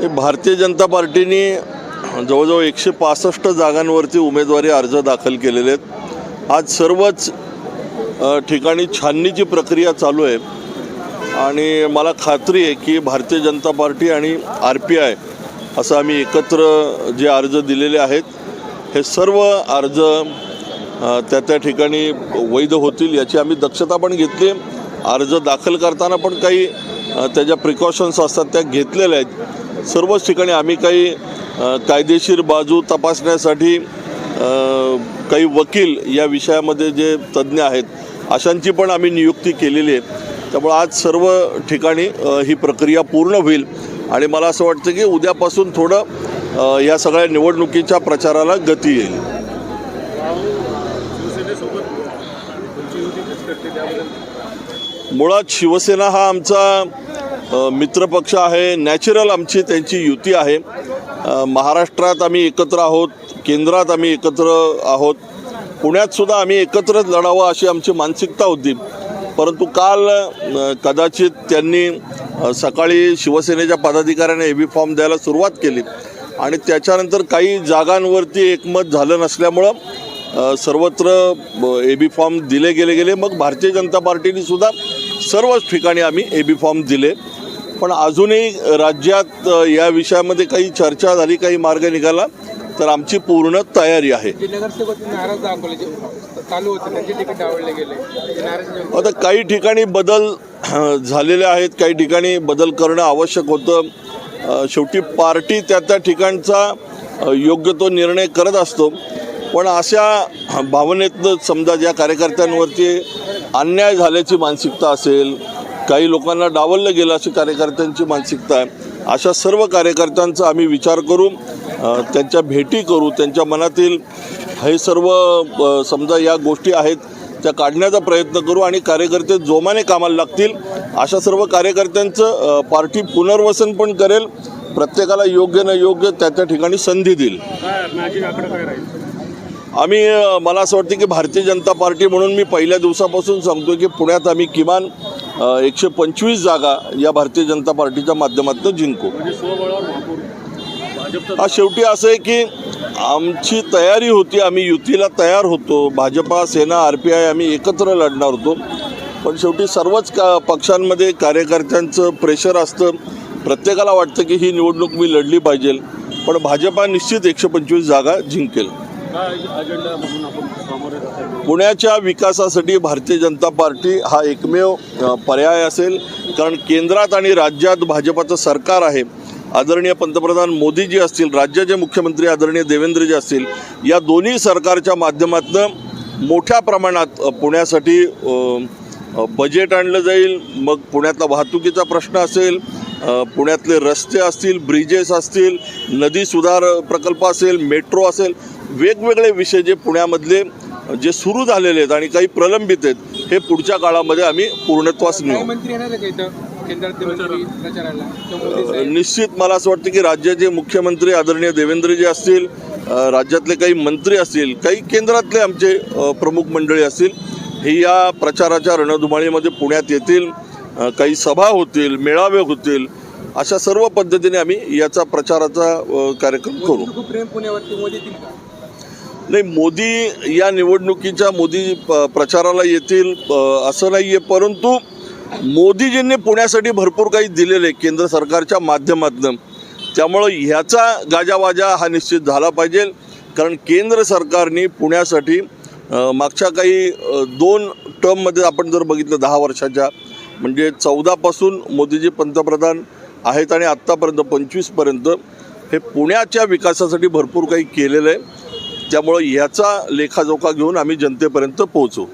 हे भारतीय जनता पार्टीने जवळजवळ एकशे पासष्ट जागांवरती उमेदवारी अर्ज दाखल केलेले आहेत. आज सर्वच ठिकाणी छाननीची प्रक्रिया चालू आहे. आणि मला खात्री आहे की भारतीय जनता पार्टी आणि आर पी आय असं आम्ही एकत्र जे अर्ज दिलेले आहेत हे सर्व अर्ज त्या त्या ठिकाणी वैध होतील याची आम्ही दक्षता पण घेतली अर्ज दाखल करताना पण काही त्याच्या प्रिकॉशन्स असतात त्या घेतलेल्या आहेत. सर्वच ठिकाणी आम्ही काही कायदेशीर बाजू तपासण्यासाठी काही वकील या विषयामध्ये जे तज्ज्ञ आहेत अशांची पण आम्ही नियुक्ती केलेली आहे. त्यामुळे आज सर्व ठिकाणी ही प्रक्रिया पूर्ण होईल. आणि मला असं वाटतं की उद्यापासून थोडं या सगळ्या निवडणुकीच्या प्रचाराला गती येईल. मुळात शिवसेना हा आमचा मित्रपक्ष आहे नॅचरल आमची त्यांची युती आहे. महाराष्ट्रात आम्ही एकत्र आहोत केंद्रात आम्ही एकत्र आहोत. पुण्यात सुद्धा आम्ही एकत्रच लढावं अशी आमची मानसिकता होती. परंतु काल कदाचित त्यांनी सकाळी शिवसेनेच्या पदाधिकाऱ्याने ए बी फॉर्म द्यायला सुरुवात केली. आणि त्याच्यानंतर काही जागांवरती एकमत झालं नसल्यामुळं सर्वत्र ए बी फॉर्म दिले गेले गेले. मग भारतीय जनता पार्टीने सुद्धा सर्वच ठिकाणी आम्ही ए बी फॉर्म दिले. पण अजूनही राज्यात या विषयामध्ये काही चर्चा झाली काही मार्ग निघाला तर आमची पूर्ण तयारी आहे. आता काही ठिकाणी बदल झालेले आहेत काही ठिकाणी बदल करणं आवश्यक होतं. शेवटी पार्टी त्या त्या ठिकाणचा योग्य तो निर्णय करत असतो. पण अशा भावनेतनं समजा ज्या कार्यकर्त्यांवरती अन्याय झाल्याची मानसिकता असेल काही लोकांना डावललं गेलं अशी कार्यकर्त्यांची मानसिकता आहे. अशा सर्व कार्यकर्त्यांचा आम्ही विचार करू त्यांच्या भेटी करू त्यांच्या मनातील हे सर्व समजा या गोष्टी आहेत त्या काढण्याचा प्रयत्न करू आणि कार्यकर्ते जोमाने कामाला लागतील. अशा सर्व कार्यकर्त्यांचं पार्टी पुनर्वसन पण करेल प्रत्येकाला योग्य न योग्य त्या त्या ठिकाणी संधी देईल. आम्ही मला असं वाटतं की भारतीय जनता पार्टी म्हणून मी पहिल्या दिवसापासून सांगतो की पुण्यात आम्ही किमान एकशे पंचवीस जागा या भारतीय जनता पार्टीच्या माध्यमातून जिंकू. म्हणजे हा शेवटी असं आहे की आमची तयारी होती आम्ही युतीला तयार होतो Bhajpa Sena R P I आम्ही एकत्र लढणार होतो. पण शेवटी सर्वच का पक्षांमध्ये कार्यकर्त्यांचं प्रेशर असतं. प्रत्येकाला वाटतं की ही निवडणूक मी लढली पाहिजे. पण भाजपा निश्चित एकशे पंचवीस जागा जिंकेल. पुण्याच्या विकासासाठी भारतीय जनता पार्टी हा एकमेव पर्याय असेल. कारण केंद्रात आणि राज्यात भाजपाचं सरकार आहे. आदरणीय पंतप्रधान मोदीजी असतील राज्याचे मुख्यमंत्री आदरणीय देवेंद्रजी असतील या दोन्ही सरकारच्या माध्यमातून मोठ्या प्रमाणात पुण्यासाठी बजेट आणलं जाईल. मग पुण्यातला वाहतुकीचा प्रश्न असेल पुण्यातले रस्ते असतील ब्रिजेस असतील नदी सुधार प्रकल्प असेल मेट्रो असेल वेगवेगळे विषय जे पुण्यामधले जे सुरू झालेले आहेत आणि काही प्रलंबित आहेत हे पुढच्या काळामध्ये आम्ही पूर्णत्वास नेऊ. निश्चित मला असं वाटतं की राज्याचे मुख्यमंत्री आदरणीय देवेंद्रजी असतील राज्यातले काही मंत्री असतील काही केंद्रातले आमचे प्रमुख मंडळी असतील हे या प्रचाराच्या रणधुमाळीमध्ये पुण्यात येतील काही सभा होतील मेळावे होतील अशा सर्व पद्धतीने आम्ही याचा प्रचाराचा कार्यक्रम करू. प्रेम पुण्यावरती. नाही मोदी या निवडणुकीच्या मोदी प- प्रचाराला येतील असं नाही आहे परंतु मोदीजींनी पुण्यासाठी भरपूर काही दिलेलं आहे केंद्र सरकारच्या माध्यमातून. त्यामुळं ह्याचा गाजावाजा हा निश्चित झाला पाहिजे. कारण केंद्र सरकारने पुण्यासाठी मागच्या काही दोन टर्ममध्ये आपण जर बघितलं दहा वर्षाच्या म्हणजे चौदापासून मोदीजी पंतप्रधान आहेत आणि आत्तापर्यंत पंचवीसपर्यंत हे पुण्याच्या विकासासाठी भरपूर काही केलेलं आहे. त्यामुळं ह्याचा लेखाजोखा घेऊन आम्ही जनतेपर्यंत पोहोचू.